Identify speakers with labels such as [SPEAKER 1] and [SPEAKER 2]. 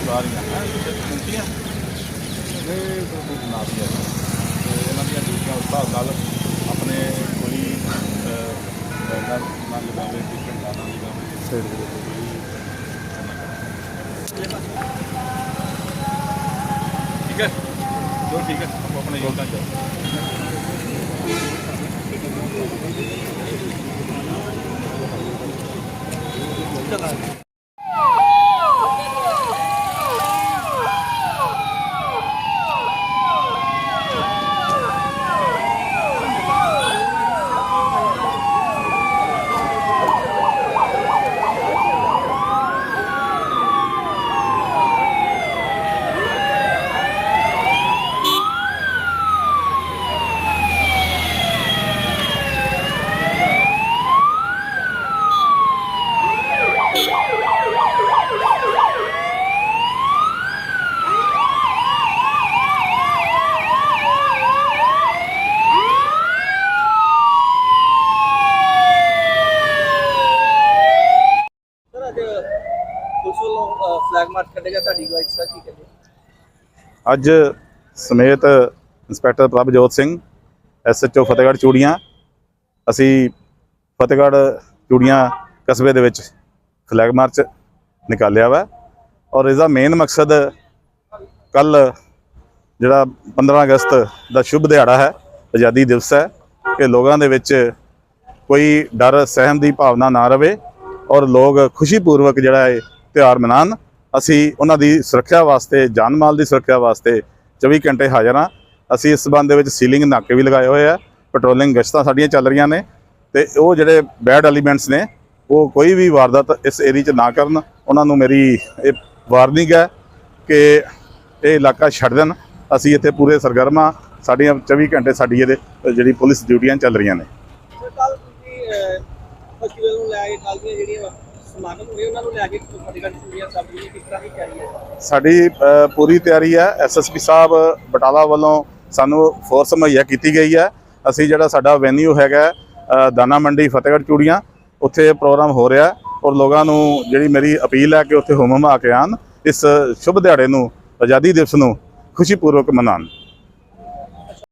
[SPEAKER 1] ਬਾਹਰ ਜਾਣਾ ਤੇ ਪਹੁੰਚੀਆਂ ਤੇ ਕੋਈ ਨਾਪੀ ਹੈ ਤੇ ਇਹਨਾਂ ਦੀਆਂ ਡਿਊਟੀਆਂ ਉਸ ਹਿਸਾਬ ਨਾਲ ਆਪਣੇ ਕੋਈ ਬੈਨਰ ਨਾ ਲਗਾਵੇ ਟਿਕਟ ਨਾ ਲਗਾਵੇ ਸਹੀ ਠੀਕ ਹੈ ਜੋ ਠੀਕ ਹੈ ਆਪਾਂ ਆਪਣੇ ਯੋਗਦਾਨ ਚਾਹੀਦਾ
[SPEAKER 2] ਫਲੈਗ ਮਾਰਚ ਕੱਢੇਗਾ ਤੁਹਾਡੀ ਗਵਾਹੀ ਸਰ ਕੀ ਕਹਿੰਦੇ
[SPEAKER 1] ਅੱਜ ਸਮੇਤ ਇੰਸਪੈਕਟਰ ਪ੍ਰਭਜੋਤ ਸਿੰਘ ਐਸਐਚਓ ਫਤਿਹਗੜ੍ਹ ਚੂੜੀਆਂ, ਅਸੀਂ ਫਤਿਹਗੜ੍ਹ ਚੂੜੀਆਂ ਕਸਬੇ ਦੇ ਵਿੱਚ ਫਲੈਗ ਮਾਰਚ ਨਿਕਾਲਿਆ ਵਾ ਔਰ ਇਸ ਦਾ ਮੇਨ ਮਕਸਦ ਕੱਲ ਜਿਹੜਾ 15 ਅਗਸਤ ਦਾ ਸ਼ੁਭ ਦਿਹਾੜਾ ਹੈ, ਆਜ਼ਾਦੀ ਦਿਵਸ ਹੈ ਕਿ ਲੋਕਾਂ ਦੇ ਵਿੱਚ ਕੋਈ ਡਰ, ਸਹਿਮ ਦੀ ਭਾਵਨਾ ਨਾ ਰਵੇ ਔਰ ਲੋਕ ਖੁਸ਼ੀਪੂਰਵਕ ਜਿਹੜਾ ਹੈ ਤਿਉਹਾਰ ਮਨਾਉਣ। ਅਸੀਂ ਉਹਨਾਂ ਦੀ ਸੁਰੱਖਿਆ ਵਾਸਤੇ ਜਾਨ ਮਾਲ ਦੀ ਸੁਰੱਖਿਆ ਵਾਸਤੇ 24 ਘੰਟੇ ਹਾਜ਼ਰ ਹਾਂ। ਅਸੀਂ ਇਸ ਸੰਬੰਧ ਦੇ ਵਿੱਚ ਸੀਲਿੰਗ ਨਾਕੇ ਵੀ ਲਗਾਏ ਹੋਏ ਆ, ਪੈਟਰੋਲਿੰਗ ਗਸ਼ਤਾਂ ਸਾਡੀਆਂ ਚੱਲ ਰਹੀਆਂ ਨੇ ਤੇ ਉਹ ਜਿਹੜੇ ਬੈਡ ਐਲੀਮੈਂਟਸ ਨੇ, ਉਹ ਕੋਈ ਵੀ ਵਾਰਦਾਤ ਇਸ ਏਰੀਆ 'ਚ ਨਾ ਕਰਨ। ਉਹਨਾਂ ਨੂੰ ਮੇਰੀ ਇਹ ਵਾਰਨਿੰਗ ਹੈ ਕਿ ਇਹ ਇਲਾਕਾ ਛੱਡ ਦੇਣ। ਅਸੀਂ ਇੱਥੇ ਪੂਰੇ ਸਰਗਰਮ ਹਾਂ। ਸਾਡੀਆਂ 24 ਘੰਟੇ ਸਾਡੀ ਇਹਦੇ, ਜਿਹੜੀ ਪੁਲਿਸ ਡਿਊਟੀਆਂ ਚੱਲ ਰਹੀਆਂ ਨੇ।
[SPEAKER 2] ਕੱਲ ਤੁਸੀਂ ਫੈਸਟੀਵਲ ਨੂੰ ਲੈ ਕੇ ਕੱਲ ਦੀਆਂ ਜਿਹੜੀਆਂ ਸਮਾਗਮ ਹੋਏ ਉਹਨਾਂ ਨੂੰ ਲੈ ਕੇ ਫਤਿਹਗੜ੍ਹ ਚੂੜੀਆਂ ਸਭ ਦੀ ਕਿਸ ਤਰ੍ਹਾਂ ਦੀ ਤਿਆਰੀ ਹੈ?
[SPEAKER 1] ਸਾਡੀ ਅ, ਪੂਰੀ ਤਿਆਰੀ ਹੈ। ਐਸਐਸਪੀ ਸਾਹਿਬ ਬਟਾਲਾ ਵੱਲੋਂ ਸਾਨੂੰ ਫੋਰਸ ਮੁਹੱਈਆ ਕੀਤੀ ਗਈ ਹੈ। ਅਸੀਂ ਜਿਹੜਾ ਸਾਡਾ ਵੈਨਿਊ ਹੈਗਾ ਅ, ਦਾਣਾ ਮੰਡੀ ਫਤਿਹਗੜ੍ਹ ਚੂੜੀਆਂ ਉੱਥੇ ਪ੍ਰੋਗਰਾਮ ਹੋ ਰਿਹਾ ਔਰ ਲੋਕਾਂ ਨੂੰ ਜਿਹੜੀ ਮੇਰੀ ਅਪੀਲ ਹੈ ਕਿ ਉੱਥੇ ਹੁਮਮ ਆ ਕੇ ਆਉਣ ਇਸ ਸ਼ੁਭ ਦਿਹਾੜੇ ਨੂੰ ਆਜ਼ਾਦੀ ਦਿਵਸ ਨੂੰ ਖੁਸ਼ੀਪੂਰਵਕ ਮਨਾਉਣ।